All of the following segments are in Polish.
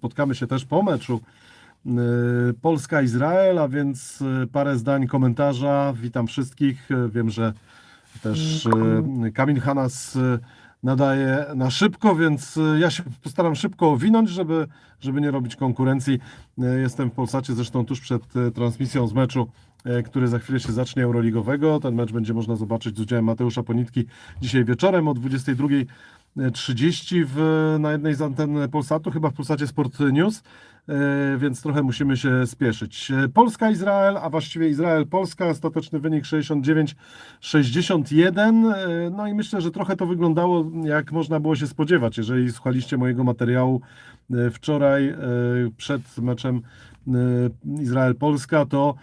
spotkamy się też po meczu y, Polska-Izrael, a więc y, parę zdań komentarza. Witam wszystkich. Y, Wiem, że też Kamil Hanas nadaje na szybko, więc ja się postaram szybko owinąć, żeby, żeby nie robić konkurencji. Jestem w Polsacie zresztą tuż przed transmisją z meczu, który za chwilę się zacznie Euroligowego. Ten mecz będzie można zobaczyć z udziałem Mateusza Ponitki dzisiaj wieczorem o 22.30 w, na jednej z anten Polsatu, chyba w Polsacie Sport News, y, więc trochę musimy się spieszyć. Y, Polska-Izrael, a właściwie Izrael-Polska, ostateczny wynik 69-61. y, No i myślę, że trochę to wyglądało jak można było się spodziewać, jeżeli słuchaliście mojego materiału wczoraj przed meczem Izrael-Polska, to,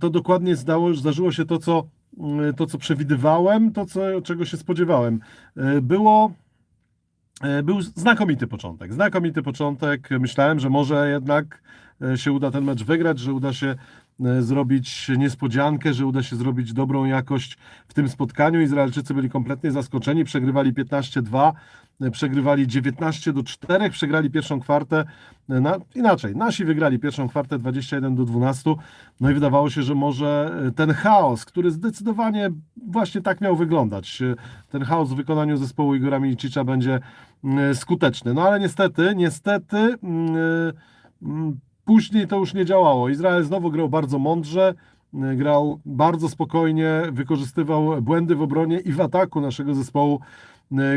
to dokładnie zdało, zdarzyło się to, co, to, co przewidywałem, to, co, czego się spodziewałem. Było E, Był znakomity początek. Znakomity początek. Myślałem, że może jednak e, się uda ten mecz wygrać, że uda się e, zrobić niespodziankę, że uda się zrobić dobrą jakość w tym spotkaniu. Izraelczycy byli kompletnie zaskoczeni, przegrywali 15-2, e, przegrywali 19 do 4, przegrali pierwszą kwartę. e, Na, inaczej, nasi wygrali pierwszą kwartę 21 do 12. No i wydawało się, że może e, ten chaos, który zdecydowanie właśnie tak miał wyglądać, e, ten chaos w wykonaniu zespołu Igora Milicicza będzie mm, skuteczny. No ale niestety, niestety mm, mm, później to już nie działało. Izrael znowu grał bardzo mądrze, grał bardzo spokojnie, wykorzystywał błędy w obronie i w ataku naszego zespołu,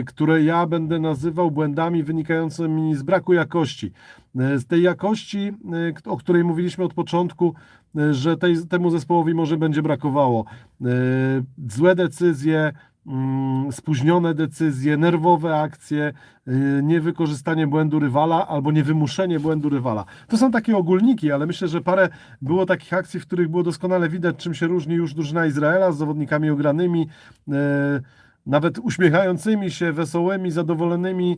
które ja będę nazywał błędami wynikającymi z braku jakości. Mm, Z tej jakości, mm, o której mówiliśmy od początku, że tej, temu zespołowi może będzie brakowało. Złe decyzje, mm, spóźnione decyzje, nerwowe akcje, niewykorzystanie błędu rywala albo niewymuszenie błędu rywala. To są takie ogólniki, ale myślę, że parę było takich akcji, w których było doskonale widać, czym się różni już drużyna Izraela z zawodnikami ogranymi, y, nawet uśmiechającymi się, wesołymi, zadowolonymi,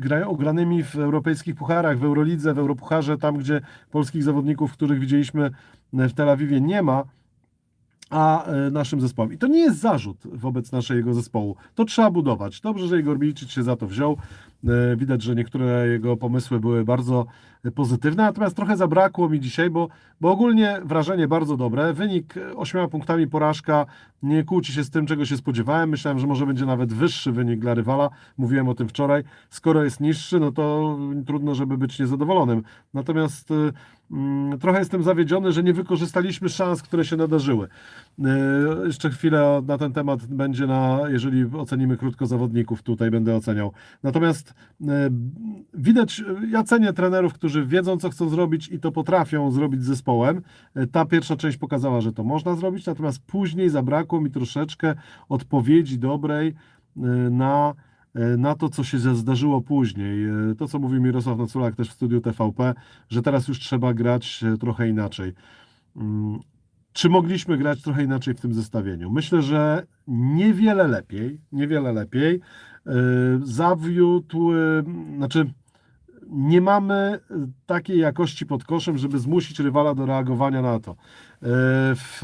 gra- ogranymi w europejskich pucharach, w Eurolidze, w Europucharze, tam gdzie polskich zawodników, których widzieliśmy y, w Tel Awiwie nie ma a e, naszym zespołem. I to nie jest zarzut wobec naszego zespołu. To trzeba budować. Dobrze, że Igor Milicic się za to wziął. E, Widać, że niektóre jego pomysły były bardzo pozytywne, natomiast trochę zabrakło mi dzisiaj, bo, bo ogólnie wrażenie bardzo dobre. Wynik e, ośmioma punktami porażka nie kłóci się z tym, czego się spodziewałem. Myślałem, że może będzie nawet wyższy wynik dla rywala. Mówiłem o tym wczoraj. Skoro jest niższy, no to trudno, żeby być niezadowolonym. Natomiast e, mm, trochę jestem zawiedziony, że nie wykorzystaliśmy szans, które się nadarzyły. E, Jeszcze chwilę na ten temat będzie, na, jeżeli ocenimy krótko zawodników, tutaj będę oceniał. Natomiast e, widać, ja cenię trenerów, którzy wiedzą, co chcą zrobić i to potrafią zrobić z zespołem. E, Ta pierwsza część pokazała, że to można zrobić, natomiast później zabrakło mi troszeczkę odpowiedzi dobrej e, na, na to, co się zdarzyło później. To, co mówił Mirosław Noculak też w studiu TVP, że teraz już trzeba grać trochę inaczej. Czy mogliśmy grać trochę inaczej w tym zestawieniu? Myślę, że niewiele lepiej, niewiele lepiej. Yy, Zawiódł, znaczy nie mamy takiej jakości pod koszem, żeby zmusić rywala do reagowania na to. Yy, W,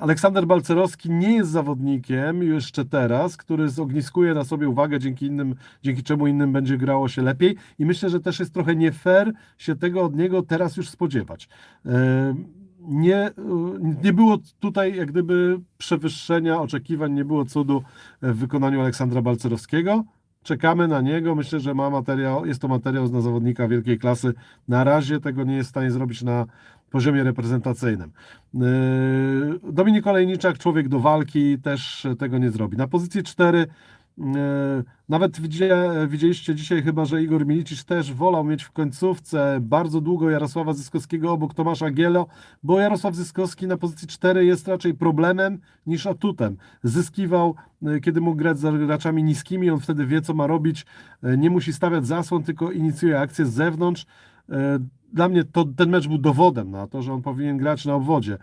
Aleksander Balcerowski nie jest zawodnikiem jeszcze teraz, który zogniskuje na sobie uwagę, dzięki, innym, dzięki czemu innym będzie grało się lepiej i myślę, że też jest trochę nie fair się tego od niego teraz już spodziewać. Yy, Nie, yy, nie było tutaj jak gdyby przewyższenia oczekiwań, nie było cudu w wykonaniu Aleksandra Balcerowskiego. Czekamy na niego. Myślę, że ma materiał, jest to materiał na zawodnika wielkiej klasy. Na razie tego nie jest w stanie zrobić na poziomie reprezentacyjnym. Yy, Dominik Olejniczak, człowiek do walki, też tego nie zrobi. Na pozycji 4 nawet widzie, widzieliście dzisiaj chyba, że Igor Milicic też wolał mieć w końcówce bardzo długo Jarosława Zyskowskiego obok Tomasza Gielo, bo Jarosław Zyskowski na pozycji 4 jest raczej problemem niż atutem. Zyskiwał, y, kiedy mógł grać z graczami niskimi, on wtedy wie, co ma robić, y, nie musi stawiać zasłon, tylko inicjuje akcję z zewnątrz. Dla mnie to, ten mecz był dowodem na to, że on powinien grać na obwodzie.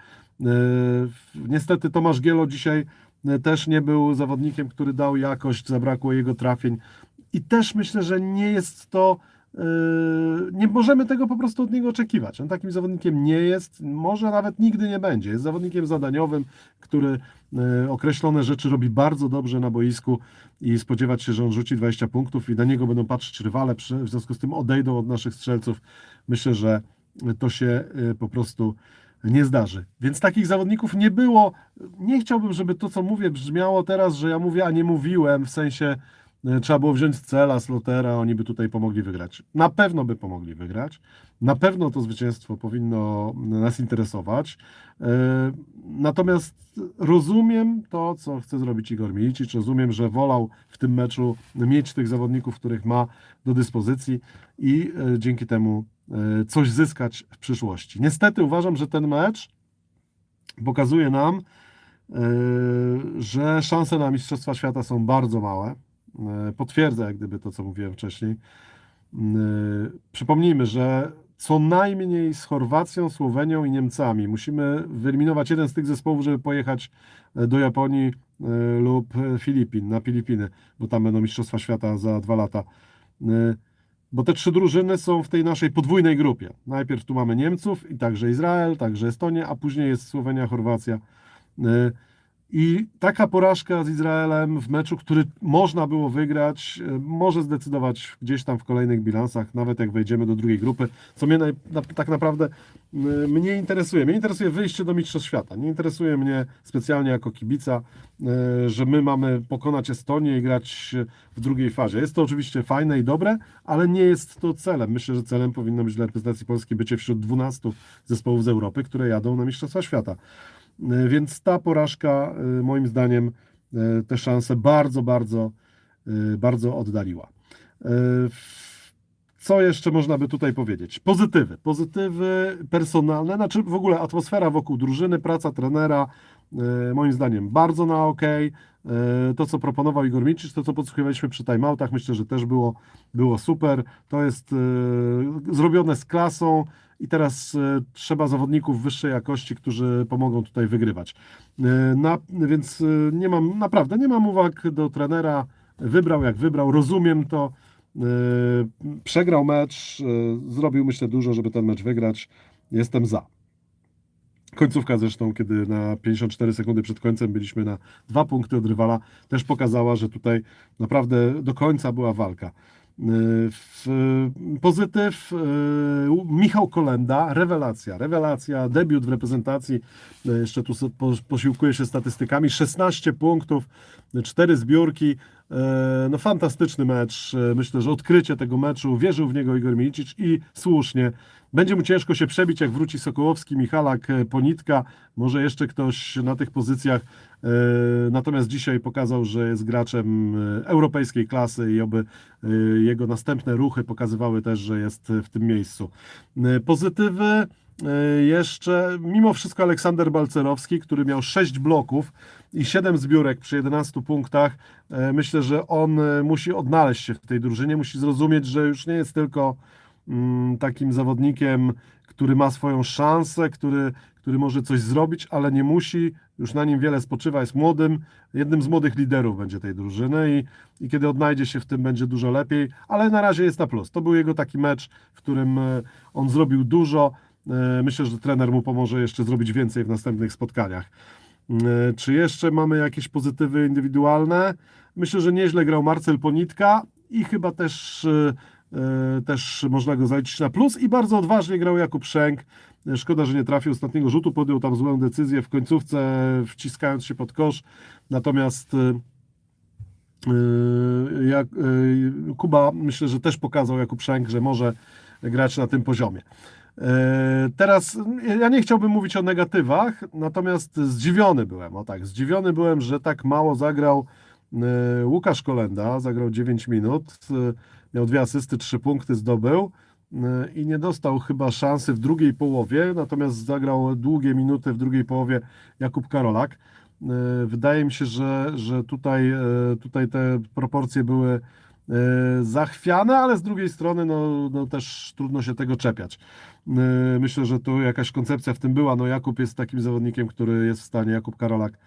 Niestety Tomasz Gielo dzisiaj też nie był zawodnikiem, który dał jakość, zabrakło jego trafień. I też myślę, że nie jest to nie możemy tego po prostu od niego oczekiwać. On takim zawodnikiem nie jest, może nawet nigdy nie będzie. Jest zawodnikiem zadaniowym, który e, określone rzeczy robi bardzo dobrze na boisku i spodziewać się, że on rzuci 20 punktów i na niego będą patrzeć rywale, w związku z tym odejdą od naszych strzelców. Myślę, że to się e, po prostu nie zdarzy. Więc takich zawodników nie było. Nie chciałbym, żeby to, co mówię, brzmiało teraz, że ja mówię, a nie mówiłem, w sensie e, trzeba było wziąć Cela, Slotera, oni by tutaj pomogli wygrać. Na pewno by pomogli wygrać. Na pewno to zwycięstwo powinno nas interesować. E, Natomiast rozumiem to, co chce zrobić Igor Milicic. Rozumiem, że wolał w tym meczu mieć tych zawodników, których ma do dyspozycji i e, dzięki temu coś zyskać w przyszłości. Niestety uważam, że ten mecz pokazuje nam, e, że szanse na Mistrzostwa Świata są bardzo małe. E, Potwierdza jak gdyby to, co mówiłem wcześniej. Przypomnijmy, że co najmniej z Chorwacją, Słowenią i Niemcami musimy wyeliminować jeden z tych zespołów, żeby pojechać e, do Japonii e, lub e, Filipin, na Filipiny, bo tam będą Mistrzostwa Świata za dwa lata. Bo te trzy drużyny są w tej naszej podwójnej grupie. Najpierw tu mamy Niemców i także Izrael, także Estonię, a później jest Słowenia, Chorwacja. I taka porażka z Izraelem w meczu, który można było wygrać, e, może zdecydować gdzieś tam w kolejnych bilansach, nawet jak wejdziemy do drugiej grupy, co mnie na, tak naprawdę mnie interesuje. Mnie interesuje wyjście do Mistrzostw Świata. Nie interesuje mnie specjalnie jako kibica, e, że my mamy pokonać Estonię i grać w drugiej fazie. Jest to oczywiście fajne i dobre, ale nie jest to celem. Myślę, że celem powinno być dla reprezentacji Polski bycie wśród 12 zespołów z Europy, które jadą na Mistrzostwa Świata. E, Więc ta porażka, e, moim zdaniem, e, te szanse bardzo, bardzo, bardzo oddaliła. Co jeszcze można by tutaj powiedzieć? Pozytywy. Pozytywy personalne, znaczy w ogóle atmosfera wokół drużyny, praca trenera, e, moim zdaniem bardzo na ok. E, To, co proponował Igor Milicic, to, co podsłuchiwaliśmy przy timeoutach, myślę, że też było, było super. To jest e, zrobione z klasą i teraz trzeba zawodników wyższej jakości, którzy pomogą tutaj wygrywać. Na, więc nie mam, naprawdę nie mam uwag do trenera. Wybrał jak wybrał, rozumiem to. E, Przegrał mecz, e, zrobił myślę dużo, żeby ten mecz wygrać. Jestem za. Końcówka zresztą, kiedy na 54 sekundy przed końcem byliśmy na dwa punkty od rywala, też pokazała, że tutaj naprawdę do końca była walka. Yy, w- Pozytyw yy, Michał Kolenda, rewelacja, rewelacja, debiut w reprezentacji, Yy, jeszcze tu posiłkuję się statystykami, 16 punktów, 4 zbiórki, no fantastyczny mecz, myślę, że odkrycie tego meczu, wierzył w niego Igor Milicic i słusznie. Będzie mu ciężko się przebić, jak wróci Sokołowski, Michalak, e, Ponitka, może jeszcze ktoś na tych pozycjach. E, Natomiast dzisiaj pokazał, że jest graczem e, europejskiej klasy i oby jego następne ruchy pokazywały też, że jest w tym miejscu. Pozytywy jeszcze, mimo wszystko Aleksander Balcerowski, który miał 6 bloków i 7 zbiórek przy 11 punktach. Myślę, że on musi odnaleźć się w tej drużynie, musi zrozumieć, że już nie jest tylko takim zawodnikiem, który ma swoją szansę, który, który może coś zrobić, ale nie musi, już na nim wiele spoczywa, jest młodym, jednym z młodych liderów będzie tej drużyny i, i kiedy odnajdzie się w tym, będzie dużo lepiej, ale na razie jest na plus. To był jego taki mecz, w którym e, on zrobił dużo. E, Myślę, że trener mu pomoże jeszcze zrobić więcej w następnych spotkaniach. E, Czy jeszcze mamy jakieś pozytywy indywidualne? Myślę, że nieźle grał Marcel Ponitka i chyba też, też można go zaliczyć na plus i bardzo odważnie grał Jakub Szęk. E, Szkoda, że nie trafił ostatniego rzutu, podjął tam złą decyzję w końcówce, wciskając się pod kosz. Natomiast e, e, jak, e, Kuba myślę, że też pokazał Jakub Szęk, że może grać na tym poziomie. E, Teraz ja nie chciałbym mówić o negatywach, natomiast zdziwiony byłem, o tak, zdziwiony byłem, że tak mało zagrał e, Łukasz Kolenda, zagrał 9 minut, e, miał dwie asysty, trzy punkty zdobył e, i nie dostał chyba szansy w drugiej połowie, natomiast zagrał długie minuty w drugiej połowie Jakub Karolak. E, Wydaje mi się, że, że tutaj, e, tutaj te proporcje były zachwiane, ale z drugiej strony no, no też trudno się tego czepiać. Myślę, że tu jakaś koncepcja w tym była. No Jakub jest takim zawodnikiem, który jest w stanie, Jakub Karolak,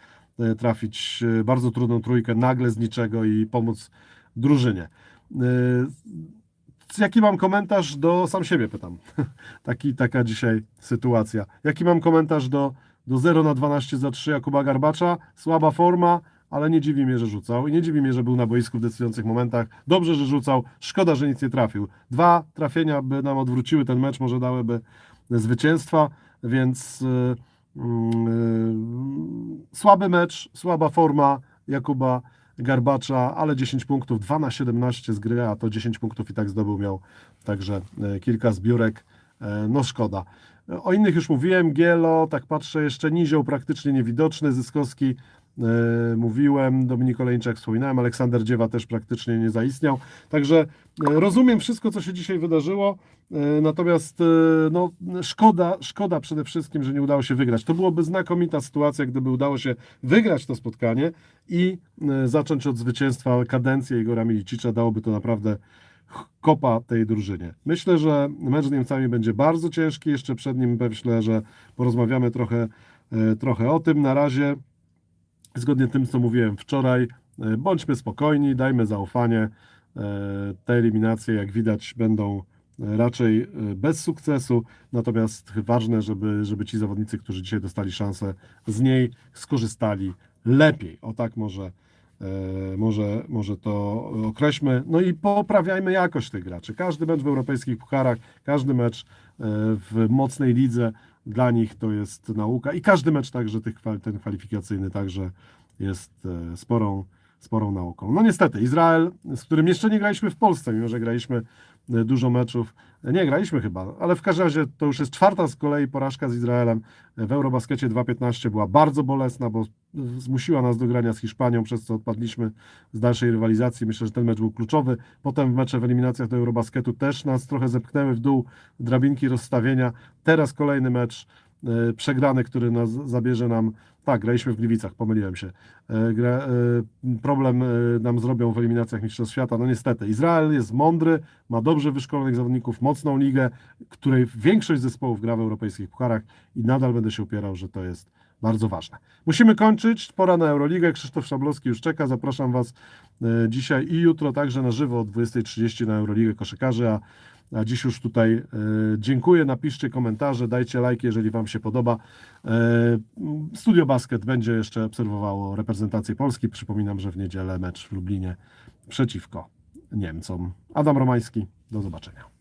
trafić bardzo trudną trójkę nagle z niczego i pomóc drużynie. E, jaki mam komentarz do sam siebie, pytam. Taki, taka dzisiaj sytuacja. Jaki mam komentarz do, do 0 na 12 za 3 Jakuba Garbacza? Słaba forma, ale nie dziwi mnie, że rzucał i nie dziwi mnie, że był na boisku w decydujących momentach. Dobrze, że rzucał. Szkoda, że nic nie trafił. Dwa trafienia by nam odwróciły ten mecz, może dałyby zwycięstwa, więc yy, yy, słaby mecz, słaba forma Jakuba Garbacza, ale 10 punktów, 2 na 17 z gry, a to 10 punktów i tak zdobył, miał także e, kilka zbiórek, E, no szkoda. O innych już mówiłem, Gielo, tak patrzę, jeszcze Nizioł praktycznie niewidoczny, Zyskowski e, mówiłem, Dominik Oleńczak wspominałem, Aleksander Dziewa też praktycznie nie zaistniał, także e, rozumiem wszystko, co się dzisiaj wydarzyło, e, natomiast e, no, szkoda, szkoda przede wszystkim, że nie udało się wygrać. To byłoby znakomita sytuacja, gdyby udało się wygrać to spotkanie i e, zacząć od zwycięstwa kadencję Igora Milicicza, dałoby to naprawdę kopa tej drużynie. Myślę, że mecz z Niemcami będzie bardzo ciężki. Jeszcze przed nim myślę, że porozmawiamy trochę, e, trochę o tym. Na razie, zgodnie z tym, co mówiłem wczoraj, e, bądźmy spokojni, dajmy zaufanie. E, Te eliminacje, jak widać, będą raczej e, bez sukcesu, natomiast ważne, żeby, żeby ci zawodnicy, którzy dzisiaj dostali szansę, z niej skorzystali lepiej. O tak może może, może to określmy. No i poprawiajmy jakość tych graczy. Każdy mecz w europejskich pucharach, każdy mecz w mocnej lidze dla nich to jest nauka i każdy mecz także tych, ten kwalifikacyjny także jest e, sporą, sporą nauką. No niestety, Izrael, z którym jeszcze nie graliśmy w Polsce, mimo że graliśmy e, dużo meczów, E, nie graliśmy chyba, ale w każdym razie to już jest czwarta z kolei porażka z Izraelem. E, W Eurobaskecie 2.15 była bardzo bolesna, bo zmusiła nas do grania z Hiszpanią, przez co odpadliśmy z dalszej rywalizacji. Myślę, że ten mecz był kluczowy. Potem w mecze w eliminacjach do Eurobasketu też nas trochę zepchnęły w dół drabinki rozstawienia. Teraz kolejny mecz przegrany, który nas zabierze nam. Tak, graliśmy w Gliwicach, pomyliłem się. E, Gra, e, problem e, nam zrobią w eliminacjach Mistrzostw Świata. No niestety, Izrael jest mądry, ma dobrze wyszkolonych zawodników, mocną ligę, której większość zespołów gra w europejskich pucharach i nadal będę się upierał, że to jest bardzo ważne. Musimy kończyć. Pora na Euroligę. Krzysztof Szablowski już czeka. Zapraszam Was e, dzisiaj i jutro także na żywo o 20.30 na Euroligę koszykarzy, a, a dziś już tutaj e, dziękuję. Napiszcie komentarze, dajcie lajki, jeżeli Wam się podoba. E, Studio Basket będzie jeszcze obserwowało reprezentację Polski. Przypominam, że w niedzielę mecz w Lublinie przeciwko Niemcom. Adam Romański, do zobaczenia.